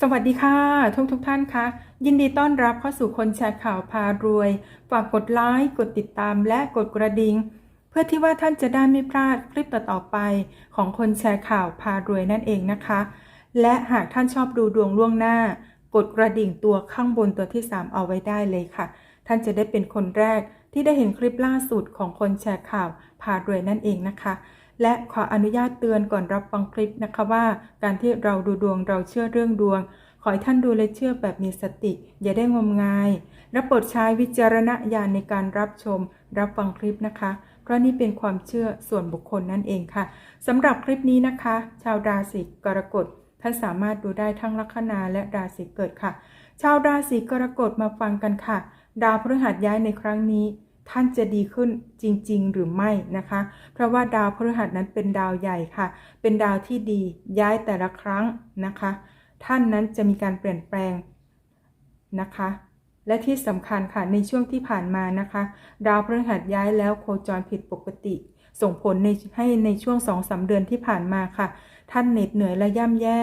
สวัสดีค่ะ ทุกทุกท่านคะ ยินดีต้อนรับเข้าสู่คนแชร์ข่าวพารวย ฝากกดไลค์กดติดตามและกดกระดิ่งเพื่อที่ว่าท่านจะได้ไม่พลาดคลิปต่อๆไปของคนแชร์ข่าวพารวยนั่นเองนะคะ และหากท่านชอบดูดวงล่วงหน้า กดกระดิ่งตัวข้างบนตัวที่ 3 เอาไว้ได้เลยค่ะ ท่านจะได้เป็นคนแรกที่ได้เห็นคลิปล่าสุดของคนแชร์ข่าวพารวยนั่นเองนะคะ และขออนุญาตเตือนก่อนรับฟังคลิปนะคะว่า การที่เราดูดวงเราเชื่อเรื่องดวง ขอให้ท่านดูและเชื่อแบบมีสติ อย่าได้งมงายและโปรดใช้วิจารณญาณในการรับชม รับฟังคลิปนะคะ เพราะนี่เป็นความเชื่อส่วนบุคคลนั่นเองค่ะสำหรับคลิปนี้นะคะ ชาวราศีกรกฎท่านสามารถดูได้ทั้งลัคนาและราศีเกิดค่ะ ชาวราศีกรกฎมาฟังกันค่ะ ดาวพฤหัสย้ายในครั้งนี้ ท่านจะดีขึ้นจริง ๆ หรือไม่นะคะ เพราะว่าดาวพฤหัสนั้นเป็นดาวใหญ่ค่ะ เป็นดาวที่ดีย้ายแต่ละครั้งนะคะ ท่านนั้นจะมีการเปลี่ยนแปลงนะคะ และที่สำคัญค่ะในช่วงที่ผ่านมานะคะ ดาวพฤหัสย้ายแล้วโคจรผิดปกติ ส่งผลในให้ในช่วงสองสาเดือนที่ผ่านมาค่ะ ท่านเหน็ดเหนื่อยและย่ำแย่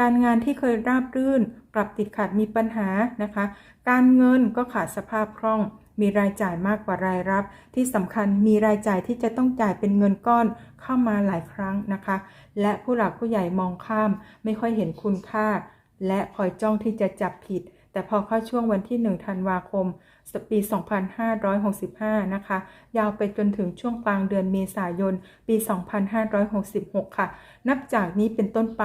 การงานที่เคยราบรื่นปรับติดขัดมีปัญหานะคะ การเงินก็ขาดสภาพคล่อง มีรายจ่ายมากกว่ารายรับ ที่สำคัญมีรายจ่ายที่จะต้องจ่ายเป็นเงินก้อนเข้ามาหลายครั้งนะคะ และผู้หลักผู้ใหญ่มองข้าม ไม่ค่อยเห็นคุณค่า และคอยจ้องที่จะจับผิด แต่พอเข้าช่วงวันที่ 1 ธันวาคมปี 2565 นะคะ ยาวไปจนถึงช่วงกลางเดือนเมษายน ปี 2566 ค่ะ นับจากนี้เป็นต้นไป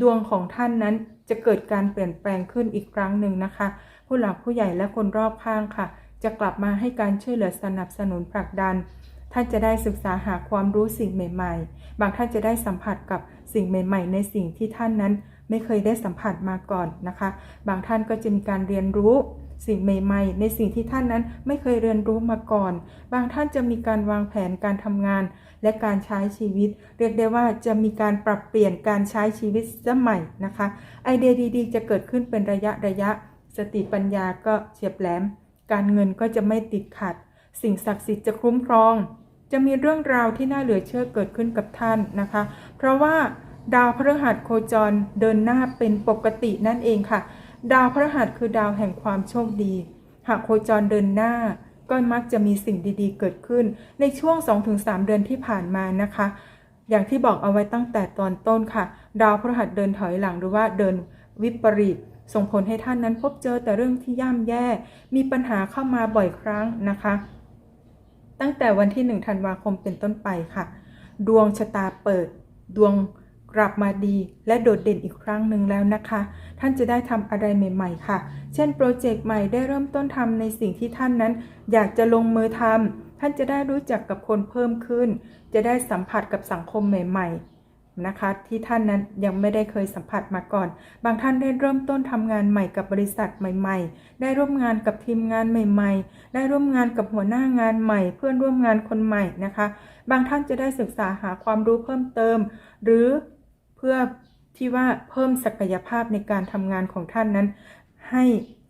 ดวงของท่านนั้นจะเกิดการเปลี่ยนแปลงขึ้นอีกครั้งหนึ่งนะคะ ผู้หลักผู้ใหญ่และคนรอบข้างค่ะ จะกลับมาให้การช่วยเหลือสนับสนุนผลักดัน ท่านจะได้ศึกษาหาความรู้สิ่งใหม่ ๆ บางท่านจะได้สัมผัสกับสิ่งใหม่ ๆ ในสิ่งที่ท่านนั้นไม่เคยได้สัมผัสมาก่อนนะคะ บางท่านก็จะมีการเรียนรู้สิ่งใหม่ ๆ ในสิ่งที่ท่านนั้นไม่เคยเรียนรู้มาก่อน บางท่านจะมีการวางแผนการทำงาน และการใช้ชีวิต เรียกได้ว่าจะมีการปรับเปลี่ยนการใช้ชีวิตสมัยนะคะ ไอเดียดีๆ จะเกิดขึ้นเป็นระยะระยะ สติปัญญาก็เฉียบแหลม การเงินก็จะไม่ติดขัด สิ่งศักดิ์สิทธิ์จะคุ้มครอง จะมีเรื่องราวที่น่าเหลือเชื่อเกิดขึ้นกับท่านนะคะ เพราะว่าดาวพฤหัสโคจรเดินหน้าเป็นปกตินั่นเองค่ะ ดาวพฤหัสคือดาวแห่งความโชคดี หากโคจรเดินหน้า ก็มักจะมีสิ่งดีๆ เกิดขึ้น ในช่วง 2-3 เดือนที่ผ่านมานะคะ อย่างที่บอกเอาไว้ตั้งแต่ตอนต้นค่ะ ดาวพฤหัสเดินถอยหลังหรือว่าเดินวิปริต ส่งผลให้ท่านนั้นพบเจอแต่เรื่องที่ย่ำแย่ มีปัญหาเข้ามาบ่อยครั้งนะคะ ตั้งแต่วันที่ 1 ธันวาคมเป็นต้นไปค่ะ ดวงชะตาเปิด ดวงกลับมาดี และโดดเด่นอีกครั้งหนึ่งแล้วนะคะ ท่านจะได้ทำอะไรใหม่ ๆ ค่ะ เช่นโปรเจกต์ใหม่ได้เริ่มต้นทำในสิ่งที่ท่านนั้น อยากจะลงมือทำท่านจะได้รู้จักกับคนเพิ่มขึ้น จะได้สัมผัสกับสังคมใหม่ ๆ นะคะ ที่ท่านนั้นยังไม่ได้เคยสัมผัสมาก่อน บางท่านได้เริ่มต้นทำงานใหม่กับบริษัทใหม่ ๆ ได้ร่วมงานกับทีมงานใหม่ ๆ ได้ร่วมงานกับหัวหน้างานใหม่ เพื่อนร่วมงานคนใหม่นะคะ บางท่านจะได้ศึกษาหาความรู้เพิ่มเติม หรือเพื่อที่ว่าเพิ่มศักยภาพในการทำงานของท่านนั้น ให้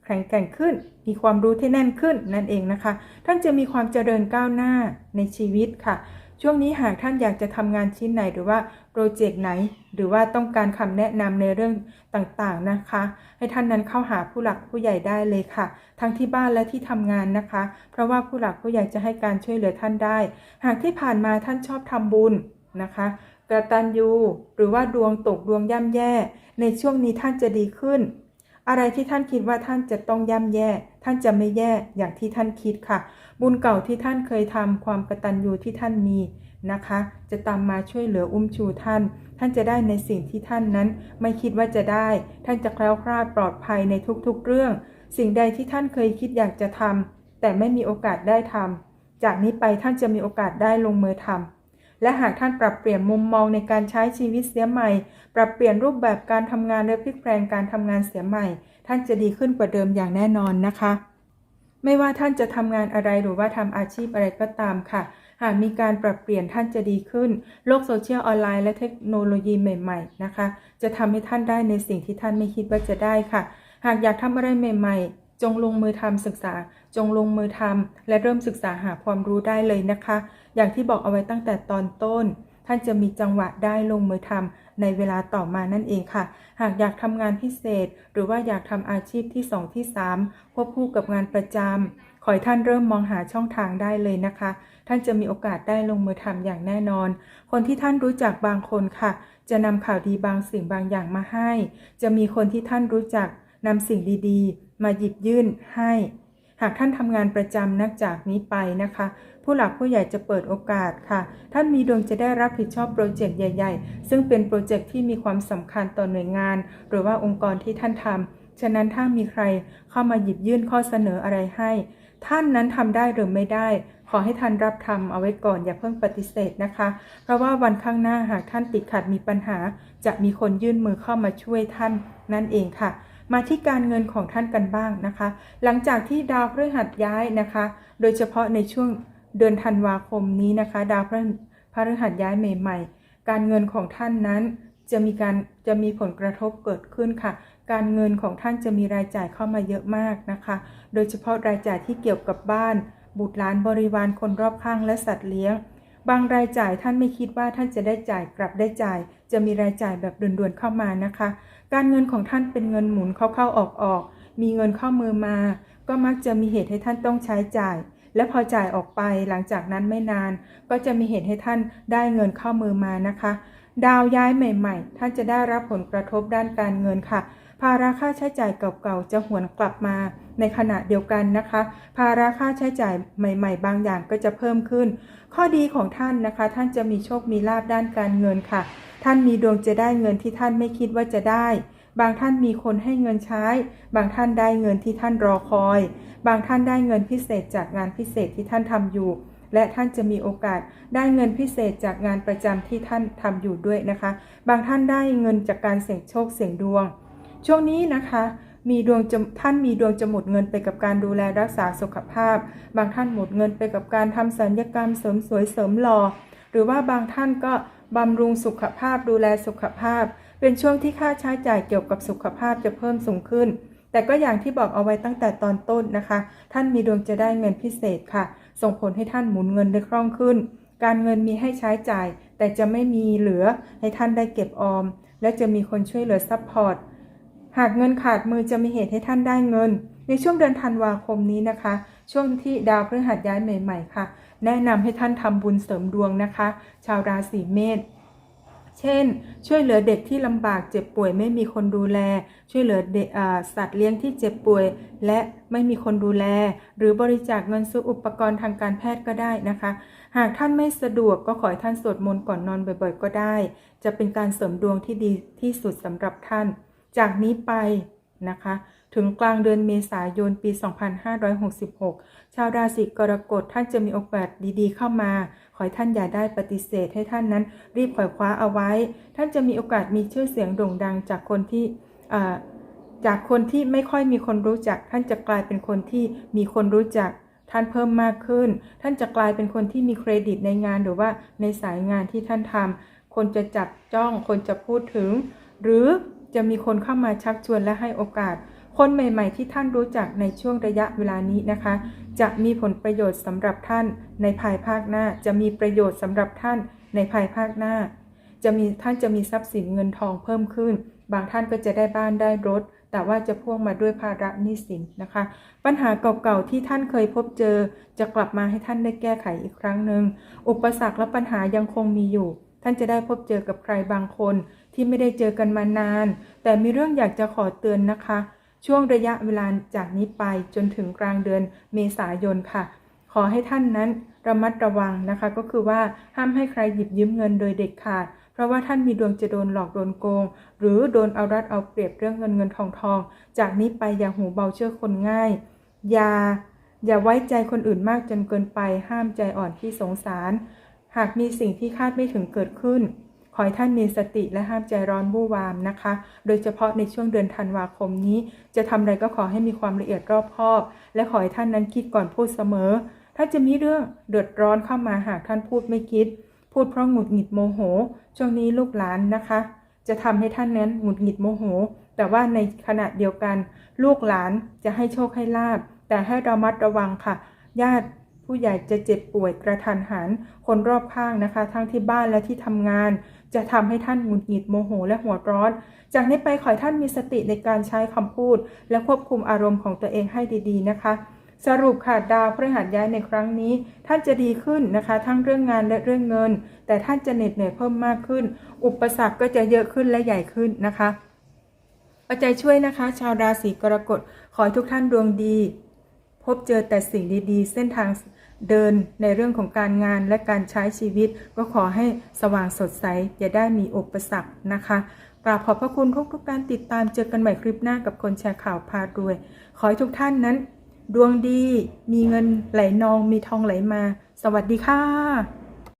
แข็งแกร่งขึ้น มีความรู้ที่แน่นขึ้นนั่นเองนะคะ ท่านจะมีความเจริญก้าวหน้าในชีวิตค่ะ ช่วงนี้หากท่านอยากจะทำงานชิ้นไหนหรือว่าโปรเจกต์ไหน หรือว่าต้องการคำแนะนำในเรื่องต่างๆนะคะ ให้ท่านนั้นเข้าหาผู้หลักผู้ใหญ่ได้เลยค่ะ ทั้งที่บ้านและที่ทำงานนะคะ เพราะว่าผู้หลักผู้ใหญ่จะให้การช่วยเหลือท่านได้ หากที่ผ่านมาท่านชอบทำบุญนะคะกระตัญญูหรือว่าดวงตกดวงย่ำแย่ ในช่วงนี้ท่านจะดีขึ้น อะไรที่ท่านคิดว่าท่านจะต้องย่ำแย่ ท่านจะไม่แย่อย่างที่ท่านคิดค่ะ บุญเก่าที่ท่านเคยทำความกตัญญูที่ท่านมีนะคะ จะตามมาช่วยเหลืออุ้มชูท่าน ท่านจะได้ในสิ่งที่ท่านนั้น ไม่คิดว่าจะได้ ท่านจะแคล้วคลาดปลอดภัยในทุกๆเรื่อง สิ่งใดที่ท่านเคยคิดอยากจะทำแต่ไม่มีโอกาสได้ทำจากนี้ไปท่านจะมีโอกาสได้ลงมือทำและหากท่านปรับเปลี่ยนมุมมองในการใช้ชีวิตเสียใหม่ ปรับเปลี่ยนรูปแบบการทำงานและพลิกแปลงการทำงานเสียใหม่ ท่านจะดีขึ้นกว่าเดิมอย่างแน่นอนนะคะ ไม่ว่าท่านจะทำงานอะไรหรือว่าทำอาชีพอะไรก็ตามค่ะ หากมีการปรับเปลี่ยนท่านจะดีขึ้น โลกโซเชียลออนไลน์และเทคโนโลยีใหม่ๆนะคะ จะทำให้ท่านได้ในสิ่งที่ท่านไม่คิดว่าจะได้ค่ะ หากอยากทำอะไรใหม่ ๆ จงลงมือทำศึกษา จงลงมือทำและเริ่มศึกษาหาความรู้ได้เลยนะคะ อย่างที่บอกเอาไว้ตั้งแต่ตอนต้น ท่านจะมีจังหวะได้ลงมือทำ ในเวลาต่อมานั่นเองค่ะ หากอยากทำงานพิเศษ หรือว่าอยากทำอาชีพที่ 2 ที่ 3 ควบคู่กับงานประจำขอให้ท่านเริ่มมองหาช่องทางได้เลยนะคะ ท่านจะมีโอกาสได้ลงมือทำอย่างแน่นอน คนที่ท่านรู้จักบางคนค่ะ จะนำข่าวดีบางสิ่งบางอย่างมาให้ จะมีคนที่ท่านรู้จักนำสิ่งดีๆ มาหยิบยื่นให้ากท่านทำงานประจำนักจากนี้ไปนะคะ ผู้หลักผู้ใหญ่จะเปิดโอกาสค่ะ ท่านมีดวงจะได้รับผิดชอบโปรเจกต์ใหญ่ ๆ ซึ่งเป็นโปรเจกต์ที่มีความสำคัญต่อหน่วยงาน หรือว่าองค์กรที่ท่านทำฉะนั้นถ้ามีใครเข้ามาหยิบยื่นข้อเสนออะไรให้ ท่านนั้นทำได้หรือไม่ได้ขอให้ท่านรับทำเอาไว้ก่อนอย่าเพิ่งปฏิเสธนะคะ เพราะว่าวันข้างหน้าหากท่านติดขัดมีปัญหา จะมีคนยื่นมือเข้ามาช่วยท่านนั่นเองค่ะ มาที่การเงินของท่านกันบ้างนะคะ หลังจากที่ดาวพฤหัสย้ายนะคะ โดยเฉพาะในช่วงเดือนธันวาคมนี้นะคะ ดาวพฤหัสย้ายใหม่ ๆ การเงินของท่านนั้นจะมีการจะมีผลกระทบเกิดขึ้นค่ะ การเงินของท่านจะมีรายจ่ายเข้ามาเยอะมากนะคะ โดยเฉพาะรายจ่ายที่เกี่ยวกับบ้าน บุตรหลานบริวารคนรอบข้างและสัตว์เลี้ยง บางรายจ่ายท่านไม่คิดว่าท่านจะได้จ่ายกลับได้จ่าย จะมีรายจ่ายแบบด่วนๆเข้ามานะคะ การเงินของท่านเป็นเงินหมุนเข้าๆออกๆมีเงินเข้ามือมา ก็มักจะมีเหตุให้ท่านต้องใช้จ่าย และพอจ่ายออกไปหลังจากนั้นไม่นาน ก็จะมีเหตุให้ท่านได้เงินเข้ามือมานะคะ ดาวย้ายใหม่ ๆ ท่านจะได้รับผลกระทบด้านการเงินค่ะ ภาระค่าใช้จ่ายเก่าๆ จะหวนกลับมาในขณะเดียวกันนะคะ ภาระค่าใช้จ่ายใหม่ ๆ บางอย่างก็จะเพิ่มขึ้น ข้อดีของท่านนะคะ ท่านจะมีโชคมีลาบด้านการเงินค่ะ ท่านมีดวงจะได้เงินที่ท่านไม่คิดว่าจะได้ บางท่านมีคนให้เงินใช้ บางท่านได้เงินที่ท่านรอคอย บางท่านได้เงินพิเศษจากงานพิเศษที่ท่านทำอยู่และท่านจะมีโอกาสได้เงินพิเศษจากงานประจำที่ท่านทำอยู่ด้วยนะคะ บางท่านได้เงินจากการเสี่ยงโชคเสี่ยงดวง ช่วงนี้นะคะมีดวงท่านมีดวงจะหมดเงินไปกับการดูแลรักษาสุขภาพ บางท่านหมดเงินไปกับการทำศัลยกรรมเสริมสวยเสริมหล่อ หรือว่าบางท่านก็บำรุงสุขภาพดูแลสุขภาพ เป็นช่วงที่ค่าใช้จ่ายเกี่ยวกับสุขภาพจะเพิ่มสูงขึ้น แต่ก็อย่างที่บอกเอาไว้ตั้งแต่ตอนต้นนะคะ ท่านมีดวงจะได้เงินพิเศษค่ะ ส่งผลให้ท่านหมุนเงินได้คล่องขึ้น การเงินมีให้ใช้จ่าย แต่จะไม่มีเหลือให้ท่านได้เก็บออม และจะมีคนช่วยเหลือซัพพอร์ต หากเงินขาดมือจะมีเหตุให้ท่านได้เงิน ในช่วงเดือนธันวาคมนี้นะคะ ช่วงที่ดาวพฤหัสย้ายใหม่ ๆ ค่ะ แนะนำให้ท่านทำบุญเสริมดวงนะคะ ชาวราศีเมษเช่น ช่วยเหลือเด็กที่ลำบากเจ็บป่วยไม่มีคนดูแล ช่วยเหลือเด็กอ่าสัตว์เลี้ยงที่เจ็บป่วย และไม่มีคนดูแล หรือบริจาคเงินซื้ออุปกรณ์ทางการแพทย์ก็ได้นะคะ หากท่านไม่สะดวกก็ขอให้ท่านสวดมนต์ก่อนนอนบ่อยๆ ก็ได้ จะเป็นการเสริมดวงที่ดีที่สุดสำหรับท่าน จากนี้ไปนะคะ ถึงกลางเดือนเมษายนปี 2566 ชาวราศีกรกฎท่านจะมีโอกาสดีๆ เข้ามา ขอให้ท่านอย่าได้ปฏิเสธให้ท่านนั้น รีบขวอยคว้าเอาไว้ ท่านจะมีโอกาสมีชื่อเสียงโด่งดังจากคนที่จากคนที่ไม่ค่อยมีคนรู้จัก ท่านจะกลายเป็นคนที่มีคนรู้จักท่านเพิ่มมากขึ้น ท่านจะกลายเป็นคนที่มีเครดิตในงานหรือว่าในสายงานที่ท่านทำคนจะจับจ้อง คนจะพูดถึง หรือ จะมีคนเข้ามาชักชวนและให้โอกาส คนใหม่ ๆ ที่ท่านรู้จักในช่วงระยะเวลานี้นะคะ จะมีผลประโยชน์สำหรับท่านในภายภาคหน้า จะมีประโยชน์สำหรับท่านในภายภาคหน้า จะมีท่านจะมีทรัพย์สินเงินทองเพิ่มขึ้น บางท่านก็จะได้บ้านได้รถ แต่ว่าจะพ่วงมาด้วยภาระหนี้สินนะคะ ปัญหาเก่าๆที่ท่านเคยพบเจอ จะกลับมาให้ท่านได้แก้ไขอีกครั้งหนึ่งอุปสรรคและปัญหายังคงมีอยู่ ท่านจะได้พบเจอกับใครบางคน ที่ไม่ได้เจอกันมานาน แต่มีเรื่องอยากจะขอเตือนนะคะ ช่วงระยะเวลาจากนี้ไปจนถึงกลางเดือนเมษายนค่ะ ขอให้ท่านนั้นระมัดระวังนะคะ ก็คือว่าห้ามให้ใครหยิบยืมเงินโดยเด็ดขาด เพราะว่าท่านมีดวงจะโดนหลอกโดนโกง หรือโดนเอารัดเอาเปรียบเรื่องเงินเงินทองทอง จากนี้ไปอย่าหูเบาเชื่อคนง่าย อย่าอย่าไว้ใจคนอื่นมากจนเกินไป ห้ามใจอ่อนที่สงสาร หากมีสิ่งที่คาดไม่ถึงเกิดขึ้น ขอให้ท่านมีสติและห้ามใจร้อนวู่วามนะคะ โดยเฉพาะในช่วงเดือนธันวาคมนี้ จะทำอะไรก็ขอให้มีความละเอียดรอบคอบ และขอให้ท่านนั้นคิดก่อนพูดเสมอ ถ้าจะมีเรื่องเดือดร้อนเข้ามาหากท่านพูดไม่คิด พูดเพราะหงุดหงิดโมโห ช่วงนี้ลูกหลานนะคะ จะทำให้ท่านนั้นหงุดหงิดโมโห แต่ว่าในขณะเดียวกัน ลูกหลานจะให้โชคให้ลาบ แต่ให้ระมัดระวังค่ะ ญาติผู้ใหญ่จะเจ็บป่วยกระทันหัน คนรอบข้างนะคะ ทั้งที่บ้านและที่ทำงาน จะทำให้ท่านหงุดหงิดโมโหและหัวร้อน จากนี้ไปขอให้ท่านมีสติในการใช้คำพูด และควบคุมอารมณ์ของตัวเองให้ดีๆนะคะ สรุปค่ะดาวพฤหัสย้ายในครั้งนี้ ท่านจะดีขึ้นนะคะ ทั้งเรื่องงานและเรื่องเงิน แต่ท่านจะเหน็ดเหนื่อยเพิ่มมากขึ้น อุปสรรคก็จะเยอะขึ้นและใหญ่ขึ้นนะคะเอาใจช่วยนะคะ ชาวราศีกรกฎขอให้ทุกท่านดวงดี พบเจอแต่สิ่งดีๆ เส้นทาง เดินในเรื่องของการงานและการใช้ชีวิต ก็ขอให้สว่างสดใส อย่าได้มีอุปสรรคนะคะกราบขอบพระคุณทุกทุกการติดตามเจอกันใหม่คลิปหน้ากับคนแชร์ข่าวพารวย ขอให้ทุกท่านนั้น ดวงดีมีเงินไหลนองมีทองไหลมา สวัสดีค่ะ